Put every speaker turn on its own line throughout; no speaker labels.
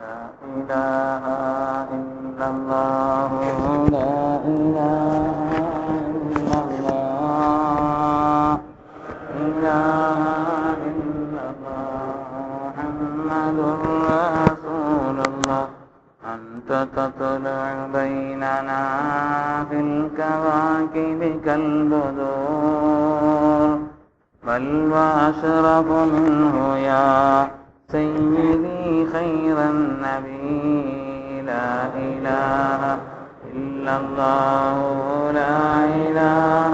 لا إله إلا الله. لا إله إلا الله. إله إلا الله. محمد رسول الله. أنت تطلع بيننا في الكواكب كالبدور. بل وأشرف منه يا سيدي خير النبي لا إله إلا الله لا إله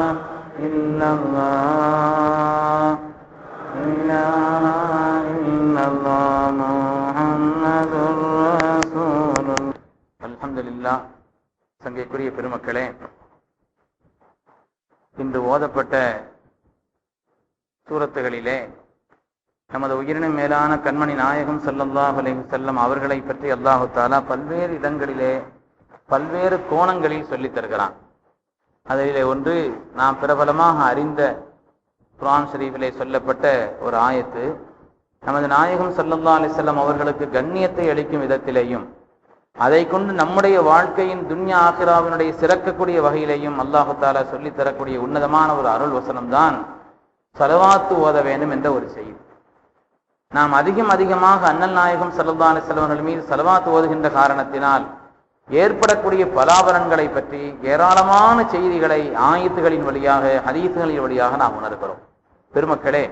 إلا الله إله إلا الله محمد رسول الله الحمد لله சங்கைக்குரிய பெருமக்களே இன்று ஓதப்பட்ட சூரத்துகளிலே நமது உயிரினும் மேலான கண்மணி நாயகம் ஸல்லல்லாஹு அலைஹி செல்லம் அவர்களை பற்றி அல்லாஹு தாலா பல்வேறு இடங்களிலே பல்வேறு கோணங்களில் சொல்லித் தருகிறான். அதிலே ஒன்று நாம் பிரபலமாக அறிந்த குரான் ஷரீஃபிலே சொல்லப்பட்ட ஒரு ஆயத்து நமது நாயகம் சல்லல்லா அலைஹி அவர்களுக்கு கண்ணியத்தை அளிக்கும் விதத்திலேயும் அதை கொண்டு நம்முடைய வாழ்க்கையின் துன்யா ஆகிராவினுடைய சிறக்கக்கூடிய வகையிலேயும் அல்லாஹு தாலா சொல்லித் தரக்கூடிய உன்னதமான ஒரு அருள் வசனம்தான் சலவாத்து ஓத வேண்டும் என்ற ஒரு செய்தி. நாம் அதிகம் அதிகமாக அண்ணல் நாயகம் சல்லா செல்வர்கள் மீது செலவாத்து ஓதுகின்ற காரணத்தினால் ஏற்படக்கூடிய பலாபலன்களை பற்றி ஏராளமான செய்திகளை ஆயத்துகளின் வழியாக ஹதீசுகளின் வழியாக நாம் உணர்கிறோம். பெருமக்களே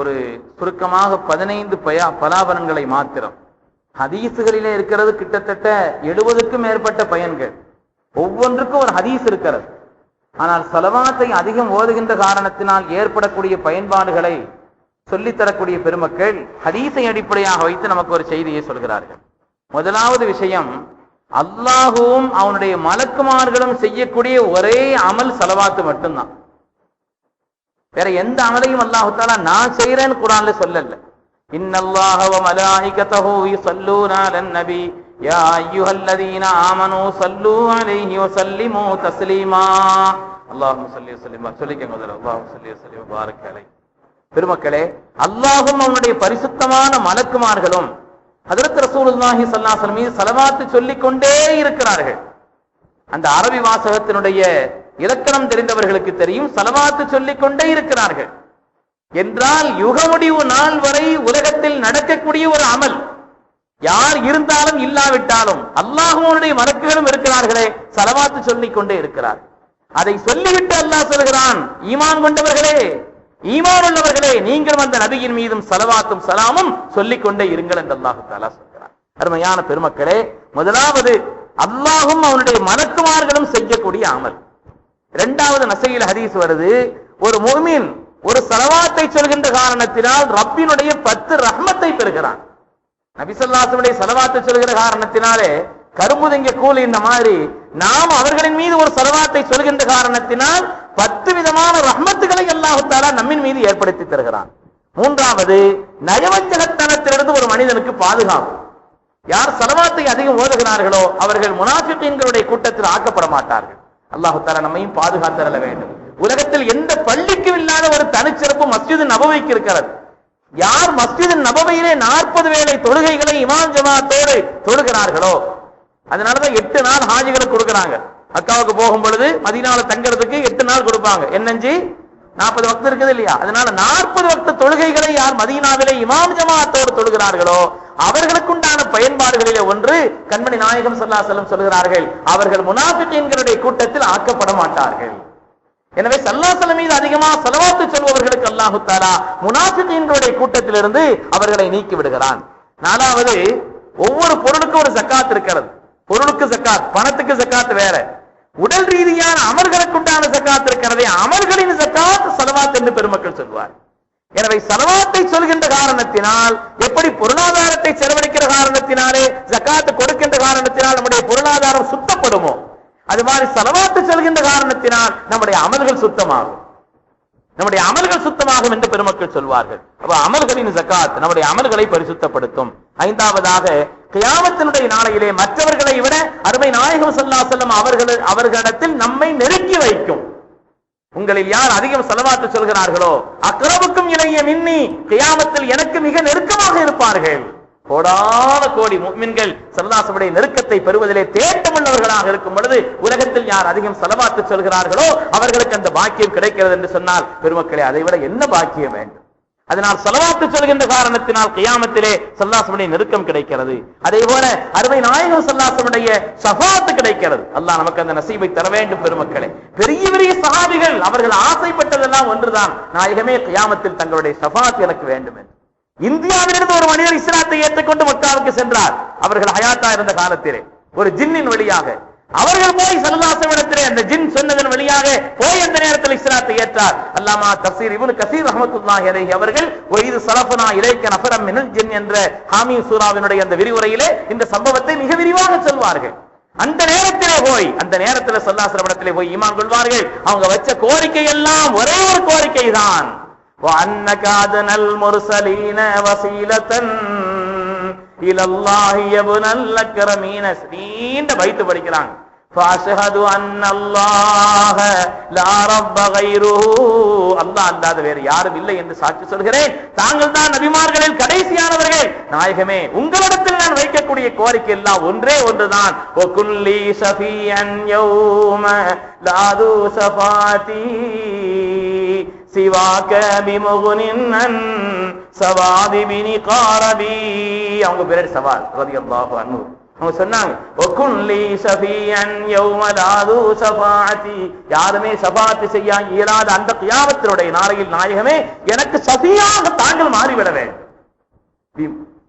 ஒரு சுருக்கமாக பதினைந்து பயா பலாபலன்களை மாத்திரம். ஹதீசுகளிலே இருக்கிறது கிட்டத்தட்ட எழுபதுக்கும் மேற்பட்ட பயன்கள். ஒவ்வொன்றுக்கும் ஒரு ஹதீஸ் இருக்கிறது. ஆனால் செலவாத்தை அதிகம் ஓதுகின்ற காரணத்தினால் ஏற்படக்கூடிய பயன்பாடுகளை சொல்லித்தரக்கூடிய பெருமக்கள் ஹதீஸை அடிப்படையாக வைத்து நமக்கு ஒரு செய்தியை சொல்கிறார்கள். முதலாவது விஷயம் அல்லாஹுவும் அவனுடைய மலக்குமார்களும் செய்யக்கூடிய ஒரே அமல் செலவாத்து மட்டும்தான். வேற எந்த அமலையும் அல்லாஹால நான் செய்யறேன்னு குரான்ல சொல்லல. இன்னல்லாஹ வ மலாயிகத்தஹு யுஸல்லூன நபி. யா அய்யுஹல்லதீன ஆமனூ ஸல்லூ அலைஹி வ தஸ்லீமா. அல்லாஹும்ம ஸல்லி வ சொல்லிக்கங்க முதல்ல. அல்லாஹும்ம ஸல்லி வ பாரக் அலைஹி பெருமக்களே அல்லாஹும் அவனுடைய பரிசுத்தமான மலக்குமார்களும் ஹதரத் ரசூலுல்லாஹி ஸல்லல்லாஹு மீது ஸலவாத்து சொல்லிக் கொண்டே இருக்கிறார்கள். அந்த அரபி வாசகத்தினுடைய இலக்கணம் தெரிந்தவர்களுக்கு தெரியும் சலவாத்து சொல்லிக் கொண்டே இருக்கிறார்கள். என்றால் யுக முடிவு நாள் வரை உலகத்தில் நடக்கக்கூடிய ஒரு அமல். யார் இருந்தாலும் இல்லாவிட்டாலும் அல்லாஹுடைய மலக்குகளும் இருக்கிறார்களே சலவாத்து சொல்லிக் கொண்டே இருக்கிறார். அதை சொல்லிவிட்டு அல்லாஹ் சொல்கிறான் ஈமான் கொண்டவர்களே ஈமான் உள்ளவர்களே நீங்களும் அந்த நபியின் மீதும் செலவாத்தும் சலாமும் சொல்லிக் கொண்டே இருங்கள் என்று அல்லாஹு தாலா சொல்கிறார் அருமையான பெருமக்களே முதலாவது அல்லாஹும் அவனுடைய மலக்குமார்களும் செய்யக்கூடிய அமல். இரண்டாவது நசையில் ஹதீஸ் வருது ஒரு மோமின் ஒரு செலவாத்தை சொல்கின்ற காரணத்தினால் ரப்பினுடைய பத்து ரஹ்மத்தை பெறுகிறான். நபிசல்லாசனுடைய செலவாத்தை சொல்கிற காரணத்தினாலே கரும்புதிங்க கூலி இந்த மாதிரி நாம் அவர்களின் மீது ஒரு செலவாத்தை சொல்கின்ற காரணத்தினால் பத்து விதமான ரஹ்மத்துகளை அல்லாஹு நம்மின் மீது ஏற்படுத்தி தருகிறான். மூன்றாவது நயவஞ்சகத்தனத்திலிருந்து ஒரு மனிதனுக்கு பாதுகாப்பு. யார் சலவாத்தை அதிகம் ஓதுகிறார்களோ அவர்கள் முனாஃபிக்கீன்களுடைய கூட்டத்தில் ஆக்கப்பட மாட்டார்கள். அல்லாஹு தாலா நம்மையும் பாதுகாத்தரல வேண்டும். உலகத்தில் எந்த பள்ளிக்கும் இல்லாத ஒரு தனிச்சிறப்பு மஸ்ஜிது நபவைக்கு இருக்கிறது. யார் மஸ்ஜிது நபவையிலே நாற்பது வேளை தொழுகைகளை இமாம் ஜமாத்தோடு தொழுகிறார்களோ அதனாலதான் எட்டு நாள் ஹாஜிகளை கொடுக்கிறாங்க. அக்காவுக்கு போகும் பொழுது மதினால தங்கிறதுக்கு எட்டு நாள் கொடுப்பாங்க. என்னஞ்சி? நாற்பது வக்து இருக்குது இல்லையா? அதனால நாற்பது வக்து தொழுகைகளை யார் மதீனாவிலே இமாம் ஜமாத்தோடு தொழுகிறார்களோ அவர்களுக்குண்டான பயன்பாடுகளிலே ஒன்று கண்மணி நாயகம் சல்லா செல்லம் சொல்கிறார்கள் அவர்கள் முனாஃபிகீன்களுடைய கூட்டத்தில் ஆக்கப்பட மாட்டார்கள். எனவே சல்லாசல மீது அதிகமா செலவாத்து சொல்பவர்களுக்கு அல்லாஹு தாலா முனாஃபிகீன்களுடைய கூட்டத்திலிருந்து அவர்களை நீக்கி விடுகிறான். நாலாவது ஒவ்வொரு பொருளுக்கும் ஒரு ஜக்காத் இருக்கிறது. பொருளுக்கு சக்காத் பணத்துக்கு சக்காத் வேற. உடல் ரீதியான அமர்களுக்கு உண்டான ஜக்காத் இருக்கிறதே அமர்களின் ஜக்காத் சலவாத் என்று பெருமக்கள் சொல்வார் எனவே சலவாத்தை சொல்கின்ற காரணத்தினால் எப்படி பொருளாதாரத்தை செலவழிக்கிற காரணத்தினாலே ஜக்காத்து கொடுக்கின்ற காரணத்தினால் நம்முடைய பொருளாதாரம் சுத்தப்படுமோ? அது மாதிரி சலவாத்து சொல்கின்ற காரணத்தினால் நம்முடைய அமல்கள் சுத்தமாகும். நம்முடைய அமல்கள் சுத்தமாகும் என்று பெருமக்கள் சொல்வார்கள். அப்ப அமல்களின் ஜக்காத் நம்முடைய அமல்களை பரிசுத்தப்படுத்தும். ஐந்தாவதாக கியாமத்தினுடைய நாளையிலே மற்றவர்களை விட அருமை நாயகம் சொல்லா செல்லும் அவர்கள் அவர்களிடத்தில் நம்மை நெருக்கி வைக்கும். உங்களில் யார் அதிகம் செலவாத்து சொல்கிறார்களோ அக்ரவுக்கும் இணைய மின்னி கியாமத்தில் எனக்கு மிக நெருக்கமாக இருப்பார்கள். கோடான கோடி முக்மின்கள் சல்லாசமுடைய நெருக்கத்தை பெறுவதிலே தேட்டமுள்ளவர்களாக இருக்கும் பொழுது உலகத்தில் யார் அதிகம் செலவாத்து சொல்கிறார்களோ அவர்களுக்கு அந்த பாக்கியம் கிடைக்கிறது என்று சொன்னால் பெருமக்களே அதை விட என்ன பாக்கியம் வேண்டும்? அதனால் செலவாத்து சொல்கின்ற காரணத்தினால் கியாமத்திலே சல்லாசமுடைய நெருக்கம் கிடைக்கிறது. அதே போல அறுவை நாயகம் சல்லாசமுடைய சபாத்து கிடைக்கிறது. அல்லாஹ் நமக்கு அந்த நசீபை தர வேண்டும் பெருமக்களே. பெரிய பெரிய சகாபிகள் அவர்கள் ஆசைப்பட்டதெல்லாம் ஒன்றுதான். நாயகமே கியாமத்தில் தங்களுடைய சஃபாத் எனக்கு வேண்டும் என்று. இந்தியாவிலிருந்து ஒரு மனிதர் இஸ்லாத்தை ஏற்றுக்கொண்டு மக்காவுக்கு சென்றார். அவர்கள் ஹயாத்தா இருந்த காலத்திலே ஒரு ஜின்னின் வழியாக. அவர்கள் போய் சல்லாசவிடத்திலே அந்த ஜின் சொன்னதன் வழியாக போய் அந்த நேரத்தில் இஸ்லாத்தை ஏற்றார். அல்லாமா கசீர் இப்னு கசீர் ரஹமத்துல்லாஹி அலைஹி அவர்கள் ஒய்து சலஃபனா இலைக்க நஃபரம் மினல் ஜின் என்ற ஹாமி சூராவினுடைய அந்த விரிவுரையிலே இந்த சம்பவத்தை மிக விரிவாக சொல்வார்கள். அந்த நேரத்திலே போய் அந்த நேரத்தில் சல்லாசமிடத்திலே போய் ஈமான் கொள்வார்கள். அவங்க வச்ச கோரிக்கை எல்லாம் ஒரே ஒரு கோரிக்கை தான் وأنك أدنى المرسلين وسيلة إلى الله يا ابن الأكرمين நீண்ட வைத்து படிக்கிறாங்க فأشهد أن الله لا رب غيره அல்லாஹ் அல்லாத வேறு யாரும் இல்லை என்று சாட்சி சொல்கிறேன் தாங்கள் தான் நபிமார்களில் கடைசியானவர்கள் நாயகமே உங்களிடத்தில் நான் வைக்கக்கூடிய கோரிக்கை எல்லாம் ஒன்றே ஒன்றுதான் وكلي شفيعا يوم لا ذو شفاعتي சிவாக்க பிமுகுனின் சவாதி பினி காரபி. அவங்க பேர் சவால் ரதியல்லாஹு அன்ஹு. அவங்க சொன்னாங்க ஒக்குன்லி சபியன் யௌமலாது ஷஃபாஅத்தி யாருமே ஷஃபாத்து செய்ய இயலாத அந்த கியாமத்தினுடைய நாளையில் நாயகமே எனக்கு ஷஃபியாக தாங்கள் மாறிவிட வேண்டும்.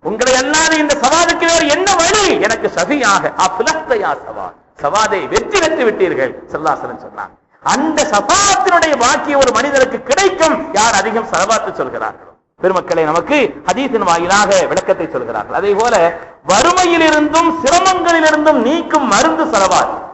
உங்களை அல்லாத இந்த சவாதுக்கு வேறு என்ன வழி? எனக்கு ஷஃபியாக அப்லஹ்தயா சவா சவாதை வெற்றி வெற்றி விட்டீர்கள் சல்லாசலன் சொன்னாங்க. அந்த சபாத்தினுடைய பாக்கிய ஒரு மனிதனுக்கு கிடைக்கும். யார் அதிகம் சபாத்து சொல்கிறார்களோ? பெருமக்களை நமக்கு ஹதீசின் வாயிலாக விளக்கத்தை சொல்கிறார்கள். அதே போல வறுமையிலிருந்தும் சிரமங்களிலிருந்தும் நீக்கும் மருந்து செலவாத்.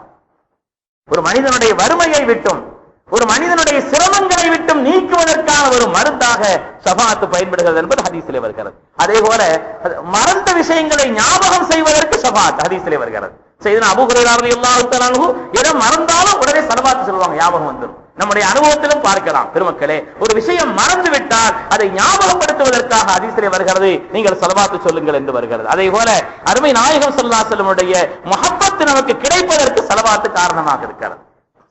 ஒரு மனிதனுடைய வறுமையை விட்டும் ஒரு மனிதனுடைய சிரமங்களை விட்டும் நீக்குவதற்கான ஒரு மருந்தாக சபாத்து பயன்படுகிறது என்பது ஹதீசிலே வருகிறது. அதே போல மறந்த விஷயங்களை ஞாபகம் செய்வதற்கு சபாத் ஹதீசிலே வருகிறது. செய்தன அபுகுரையாரதி எல்லாத்தாலும் எதை மறந்தாலும் உடனே சலவாத்து சொல்லுவாங்க ஞாபகம் வந்துடும் நம்முடைய அனுபவத்திலும் பார்க்கலாம். பெருமக்களே ஒரு விஷயம் மறந்து விட்டால் அதை ஞாபகப்படுத்துவதற்காக அதிசயம் வருகிறது நீங்கள் சலவாத்து சொல்லுங்கள் என்று வருகிறது. அதே போல அருமை நாயகம் சல்லா செல்வனுடைய முகப்பத்து நமக்கு கிடைப்பதற்கு சலவாத்து காரணமாக இருக்கிறது.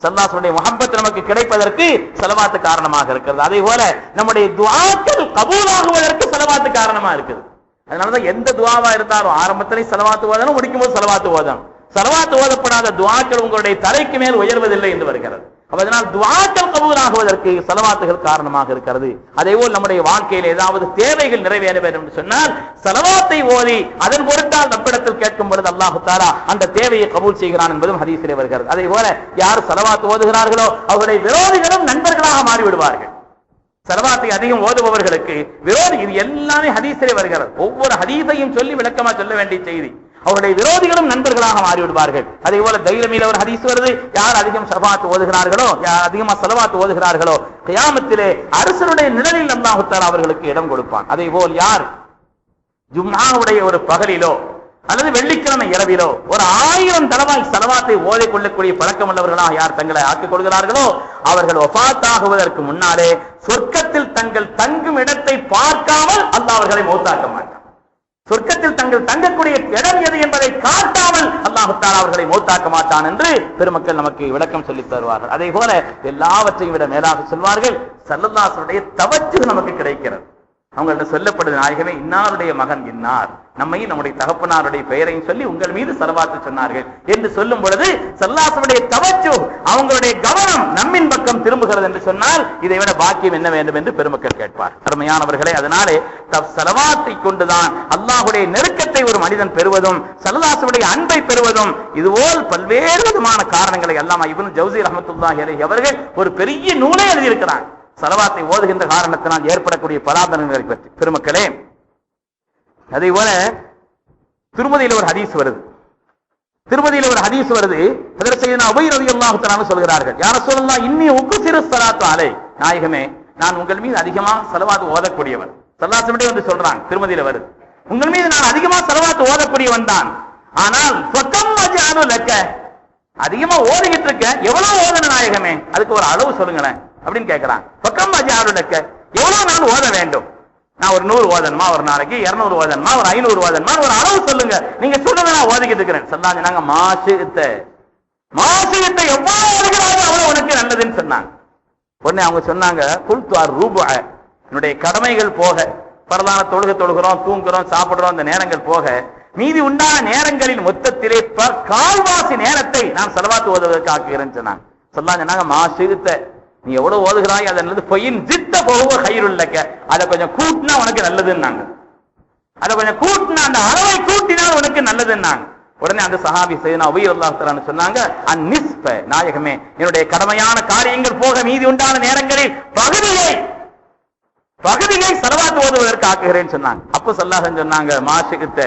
சல்லாசனுடைய முகப்பத் நமக்கு கிடைப்பதற்கு செலவாத்து காரணமாக இருக்கிறது. அதே போல நம்முடைய துவாக்கள் கபூலாகுவதற்கு செலவாத்து காரணமா இருக்குது. அதனாலதான் எந்த துவாவா இருந்தாலும் ஆரம்பத்திலே செலவாத்து ஓதணும் முடிக்கும் போது செலவாத்து ஓதணும். செலவாத்து ஓதப்படாத துவாக்கள் உங்களுடைய தலைக்கு மேல் உயர்வதில்லை என்று வருகிறது. அதனால் துவாக்கள் கபூலாகுவதற்கு செலவாத்துகள் காரணமாக இருக்கிறது. அதே போல் நம்முடைய வாழ்க்கையில் ஏதாவது தேவைகள் நிறைவேற வேண்டும் என்று சொன்னால் செலவாத்தை ஓதி அதன் பொருட்டால் நம்மிடத்தில் கேட்கும் பொழுது அல்லாஹு தாரா அந்த தேவையை கபூல் செய்கிறான் என்பதும் ஹதீஸிலே வருகிறது. அதே போல யார் செலவாத்து ஓதுகிறார்களோ அவருடைய விரோதிகளும் நண்பர்களாக மாறிவிடுவார்கள். செலவாத்தை அதிகம் ஓதுபவர்களுக்கு விரோதி இது எல்லாமே ஹதீஸிலே வருகிறது. ஒவ்வொரு ஹதீசையும் சொல்லி விளக்கமா சொல்ல வேண்டிய செய்தி. அவருடைய விரோதிகளும் நண்பர்களாக மாறிவிடுவார்கள். அதே போல தைலமீல ஒரு ஹதீஸ் வருது. யார் அதிகம் சபாத்து ஓதுகிறார்களோ யார் அதிகமா செலவாத்து ஓதுகிறார்களோ கியாமத்திலே அரசனுடைய நிழலில் அல்லாஹுத்தாலா அவர்களுக்கு இடம் கொடுப்பான். அதே போல் யார் ஜும்மாவுடைய ஒரு பகலிலோ அல்லது வெள்ளிக்கிழமை இரவிலோ ஒரு ஆயிரம் தடவாய் செலவாத்தை ஓதை கொள்ளக்கூடிய பழக்கம் உள்ளவர்களாக யார் தங்களை ஆக்கிக் கொள்கிறார்களோ அவர்கள் ஒபாத்தாகுவதற்கு முன்னாலே சொர்க்கத்தில் தங்கள் தங்கும் இடத்தை பார்க்காமல் அந்த அவர்களை மௌத்தாக்க மாட்டார். சொர்க்கத்தில் தங்கள் தங்கக்கூடிய இடம் எது என்பதை காட்டாமல் அல்லாஹுத்தால் அவர்களை மௌத்தாக்க மாட்டான் என்று பெருமக்கள் நமக்கு விளக்கம் சொல்லித் தருவார்கள். அதே போல எல்லாவற்றையும் விட மேலாக சொல்வார்கள். சல்லல்லாசனுடைய தவச்சு நமக்கு கிடைக்கிறது. அவங்கள்ட்ட சொல்லப்படுது நாயகமே இன்னாருடைய மகன் இன்னார். நம்மையும் நம்முடைய தகப்பனாருடைய பெயரையும் சொல்லி உங்கள் மீது செலவாத்து சொன்னார்கள். என்று சொல்லும் பொழுது சல்லாசனுடைய தவச்சு அவங்களுடைய கவனம் நம்மின் பக்கம் திரும்புகிறது என்று சொன்னால் இதை விட பாக்கியம் என்ன வேண்டும் என்று பெருமக்கள் கேட்பார். அருமையானவர்களே அதனாலே தவ் செலவாத்தை கொண்டுதான் அல்லாஹுடைய நெருக்கத்தை ஒரு மனிதன் பெறுவதும் சல்லாசனுடைய அன்பை பெறுவதும் இதுபோல் பல்வேறு விதமான காரணங்களை அல்லாம இவன் ஜவுசி ரஹமத்துல்லாஹி அவர்கள் ஒரு பெரிய நூலை எழுதியிருக்கிறார் செலவாத்தை ஓதுகின்ற காரணத்தினால் ஏற்படக்கூடிய பலாபலன்களை பற்றி. பெருமக்களே அதே போல திருமதியில ஒரு ஹதீஸ் வருது. திருமதியில ஒரு ஹதீஸ் வருது. அதில் செய்த அபை ரவி சொல்கிறார்கள் யார சொல்லலாம் இன்னி உக்கு சிறு சலாத்து அலை. நாயகமே நான் உங்கள் மீது அதிகமாக செலவாத்து ஓதக்கூடியவன். சல்லாசமிட்டே வந்து சொல்றாங்க திருமதியில வருது. உங்கள் மீது நான் அதிகமா செலவாத்து ஓதக்கூடியவன் தான். ஆனால் சொத்தம் அஜானு அதிகமா ஓதிக்கிட்டு இருக்க எவ்வளவு ஓதன நாயகமே? அதுக்கு ஒரு அளவு சொல்லுங்களேன். அப்படின்னு கேட்கிறான் பக்கம் அஜானு எவ்வளவு நாள் ஓத வேண்டும்? நான் ஒரு நூறு ஓதன்மா ஒரு நாளைக்கு? இருநூறு ஓதன்மா ஒரு ஐநூறு ஓதன்மா ஒரு அளவு சொல்லுங்க. நீங்க சொல்றதை நான் ஓதிக்கிட்டு இருக்கிறேன். சொல்லாங்க நாங்க மாசித்த மாசியத்தை எவ்வளவு ஓதுகிறாரோ அவ்வளவு உனக்கு நல்லதுன்னு சொன்னாங்க. உடனே அவங்க சொன்னாங்க புல்துவார் ரூபா என்னுடைய கடமைகள் போக பரதான தொழுக தொழுகிறோம் தூங்குறோம் சாப்பிடுறோம் அந்த நேரங்கள் போக மீதி உண்டான நேரங்களின் மொத்தத்திலே கால்வாசி நேரத்தை நான் செலவாத்து ஓதுவதற்கு ஆக்குகிறேன்னு சொன்னாங்க. சொல்லாங்க சொன்னாங்க மா நீ எவ்வளவு ஓதுகிறாய் அதன் பொய்யின் சித்த போக கயிறுள்ளக்க அதை கொஞ்சம் கூட்டினா உனக்கு நல்லதுன்னாங்க. அதை கொஞ்சம் கூட்டினா அந்த அளவை கூட்டினால் உனக்கு நல்லதுன்னாங்க. உடனே அந்த சஹாபி செய்தனா உயிர் அல்லாஹ் சொன்னாங்க அந்நிஸ்ப நாயகமே என்னுடைய கடமையான காரியங்கள் போக மீதி உண்டான நேரங்களில் பகுதியை பகுதியை செலவாத்து ஓதுவதற்கு ஆக்குகிறேன்னு சொன்னாங்க. அப்ப சொல்லாஹன் சொன்னாங்க மாசிக்கிட்ட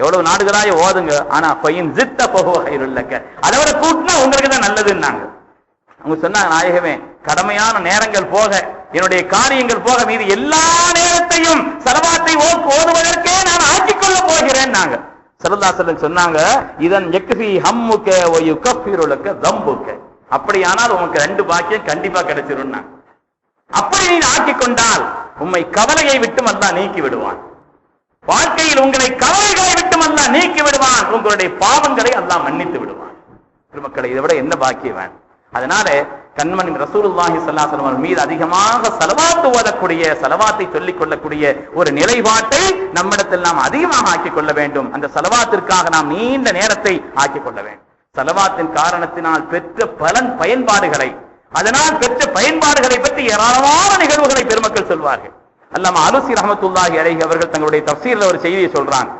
எவ்வளவு நாடுகளாய ஓதுங்க. ஆனா பையன் ஜித்த போக இல்லக்க அதை விட கூட்டினா உங்களுக்கு தான் நல்லதுன்னாங்க. அவங்க சொன்னாங்க நாயகமே கடமையான நேரங்கள் போக என்னுடைய காரியங்கள் போக மீது எல்லா நேரத்தையும் சரவாத்தை ஓதுவதற்கே நான் ஆக்கிக் கொள்ள போகிறேன் நாங்க. சரதாசன் சொன்னாங்க இதன் எக்ஃபி ஹம்முக்க ஒயு கஃபீருலக்க தம்புக்க அப்படியானால் உனக்கு ரெண்டு பாக்கியம் கண்டிப்பா கிடைச்சிரும் அப்படி நீ ஆக்கிக் கொண்டால் உம்மை கவலையை விட்டு அல்லாஹ் நீக்கி விடுவான். வாழ்க்கையில் உங்களை கவலைகளை விட்டு அல்லாஹ் நீக்கி விடுவான். உங்களுடைய பாவங்களை அல்லா மன்னித்து விடுவான். பெருமக்களை இதை விட என்ன பாக்கியம் வேணும்? அதனால கண்மணி ரசூலுல்லாஹி ஸல்லல்லாஹு அலைஹி மீது அதிகமாக செலவாத்து ஓதக்கூடிய செலவாத்தை சொல்லிக் கொள்ளக்கூடிய ஒரு நிலைப்பாட்டை நம்மிடத்தில் நாம் அதிகமாக ஆக்கிக் கொள்ள வேண்டும். அந்த செலவாத்திற்காக நாம் நீண்ட நேரத்தை ஆக்கிக் கொள்ள வேண்டும். செலவாத்தின் காரணத்தினால் பெற்ற பலன் பயன்பாடுகளை அதனால் பெற்ற பயன்பாடுகளை பற்றி ஏராளமான நிகழ்வுகளை பெருமக்கள் சொல்வார்கள். அல்லாம அலுசி ரஹமத்துல்லாஹி அலைஹி அவர்கள் தங்களுடைய தப்சீரில் ஒரு செய்தியை சொல்றாங்க.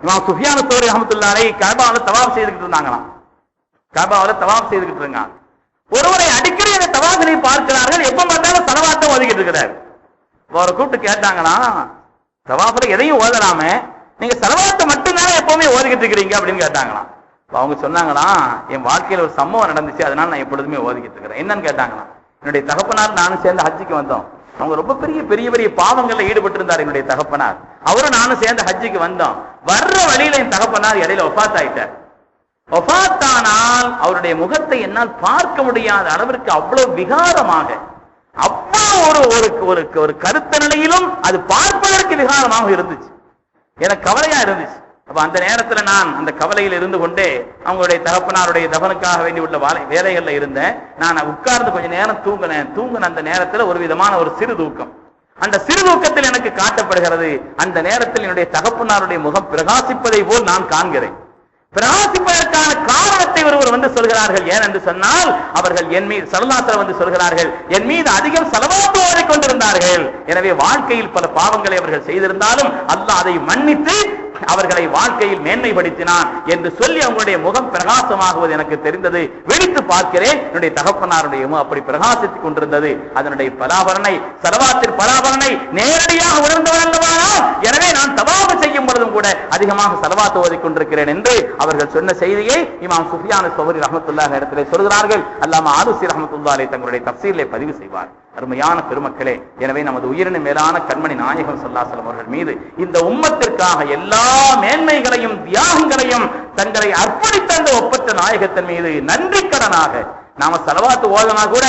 இமாம் சுஃபியான் சோரி ரஹமத்துல்லா அலைஹி கபாவில் தவாப் செய்துக்கிட்டு இருந்தாங்களாம். கபாவில் தவாப் செய்துக்கிட்டு இருந்தாங்க. ஒருவரை அடிக்கடி அந்த தவாசனை பார்க்கிறார்கள். எப்ப பார்த்தாலும் தலவாத்தம் ஒதுக்கிட்டு இருக்கிறார். அவரை கூப்பிட்டு கேட்டாங்கன்னா தவாஃபில் எதையும் ஓதலாமே நீங்க செலவாத்தை மட்டும்தானே எப்பவுமே ஓதிக்கிட்டு இருக்கிறீங்க அப்படின்னு கேட்டாங்களாம். அவங்க சொன்னாங்கன்னா என் வாழ்க்கையில ஒரு சம்பவம் நடந்துச்சு அதனால நான் எப்பொழுதுமே ஓதிக்கிட்டு இருக்கிறேன். என்னன்னு கேட்டாங்களாம். என்னுடைய தகப்பனார் நானும் சேர்ந்து ஹஜ்ஜுக்கு வந்தோம். அவங்க ரொம்ப பெரிய பெரிய பெரிய பாவங்கள்ல ஈடுபட்டு இருந்தார் என்னுடைய தகப்பனார். அவரும் நானும் சேர்ந்து ஹஜ்ஜுக்கு வந்தோம். வர்ற வழியில என் தகப்பனார் இடையில ஒப்பாத்தாயிட்டார். ஒபாத்தானால் ஒஃபாத்தானால் அவருடைய முகத்தை என்னால் பார்க்க முடியாத அளவிற்கு அவ்வளவு விகாரமாக. அவ்வளவு ஒரு ஒரு ஒரு ஒரு கருத்த நிலையிலும் அது பார்ப்பதற்கு விகாரமாக இருந்துச்சு. எனக்கு கவலையா இருந்துச்சு. அப்ப அந்த நேரத்துல நான் அந்த கவலையில் இருந்து கொண்டே அவங்களுடைய தகப்பனாருடைய தகனுக்காக வேண்டி உள்ள வாலை வேலைகள்ல இருந்தேன். நான் உட்கார்ந்து கொஞ்ச நேரம் தூங்கினேன். தூங்கின அந்த நேரத்துல ஒரு விதமான ஒரு சிறு தூக்கம். அந்த சிறு தூக்கத்தில் எனக்கு காட்டப்படுகிறது அந்த நேரத்தில் என்னுடைய தகப்பனாருடைய முகம் பிரகாசிப்பதை போல் நான் காண்கிறேன். பிரகாசிப்பதற்கான காரணத்தை ஒருவர் வந்து சொல்கிறார்கள். ஏன் என்று சொன்னால் அவர்கள் என் மீது சரலாத்திர வந்து சொல்கிறார்கள் என் மீது அதிகம் செலவாத்து கொண்டிருந்தார்கள் எனவே வாழ்க்கையில் பல பாவங்களை அவர்கள் செய்திருந்தாலும் அல்லாஹ் அதை மன்னித்து அவர்களை வாழ்க்கையில் மேன்மைப்படுத்தினான் என்று சொல்லி அவங்களுடைய முகம் பிரகாசமாகுவது எனக்கு தெரிந்தது. வெடித்து பார்க்கிறேன். என்னுடைய தகப்பனாருடைய அப்படி பிரகாசித்துக் கொண்டிருந்தது. அதனுடைய பலாபரனை செலவாத்தின் பலாபரனை நேரடியாக உணர்ந்தவன் எனவே நான் தவாபு செய்யும் பொழுதும் கூட அதிகமாக செலவாத்து ஓதிக் கொண்டிருக்கிறேன் என்று அவர்கள் சொன்ன செய்தியை இமாம் சுஃபியான சௌரி ரஹமத்துல்லாஹ் இடத்திலே சொல்கிறார்கள். அல்லாம ஆலுசி ரஹமத்துல்லாலே தங்களுடைய தப்சீரிலே பதிவு செய்வார். அருமையான பெருமக்களே எனவே நமது உயிரின மேலான கண்மணி நாயகம் சொல்லாசலம் அவர்கள் மீது இந்த உம்மத்திற்காக எல்லா மேன்மைகளையும் தியாகங்களையும் தங்களை அர்ப்பணித்த அந்த ஒப்பற்ற நாயகத்தின் மீது நன்றி கடனாக நாம செலவாத்து ஓதனா கூட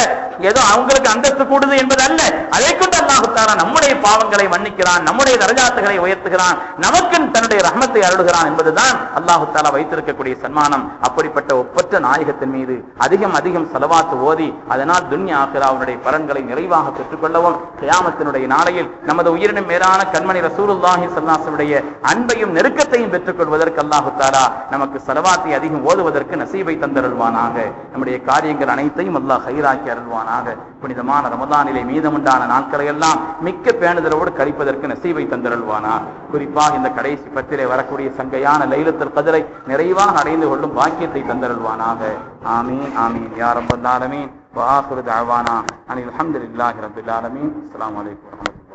ஏதோ அவங்களுக்கு அந்தஸ்து கூடுது என்பது அல்ல அதை கொண்டு அல்லாஹுத்தாரா நம்முடைய பாவங்களை மன்னிக்கிறான் நம்முடைய தரஜாத்துகளை உயர்த்துகிறான் நமக்கு தன்னுடைய ரஹமத்தை அருளுகிறான் என்பதுதான் அல்லாஹுத்தாலா வைத்திருக்கக்கூடிய சன்மானம். அப்படிப்பட்ட ஒப்பற்ற நாயகத்தின் மீது அதிகம் அதிகம் செலவாத்து ஓதி அதனால் துன்யா ஆசிரா அவனுடைய பலன்களை நிறைவாக பெற்றுக்கொள்ளவும் கியாமத்தினுடைய நாளையில் நமது உயிரினும் மேலான கண்மணி ரசூலுல்லாஹி சல்லாசனுடைய அன்பையும் நெருக்கத்தையும் பெற்றுக் கொள்வதற்கு நமக்கு செலவாத்தை அதிகம் ஓதுவதற்கு நசீபை தந்தருள்வானாக. நம்முடைய காரியங்கள் காரியங்கள் அனைத்தையும் அல்லாஹ் ஹைராக்கி அருள்வானாக. புனிதமான ரமதானிலே மீதமுண்டான நாட்களை எல்லாம் மிக்க பேணுதலோடு கழிப்பதற்கு நசீபை தந்தருள்வானா. குறிப்பாக இந்த கடைசி பத்திலே வரக்கூடிய சங்கையான லைலத்தில் கதிரை நிறைவாக அடைந்து கொள்ளும் பாக்கியத்தை தந்தருள்வானாக. ஆமீன் ஆமீன். யா ரப்பல் ஆலமீன். வாஹிரு தஅவானா. அனில் ஹம்துலில்லாஹி ரப்பில் ஆலமீன். அஸ்லாம் வலைக்கம் வரஹ்மத்துல்லாஹி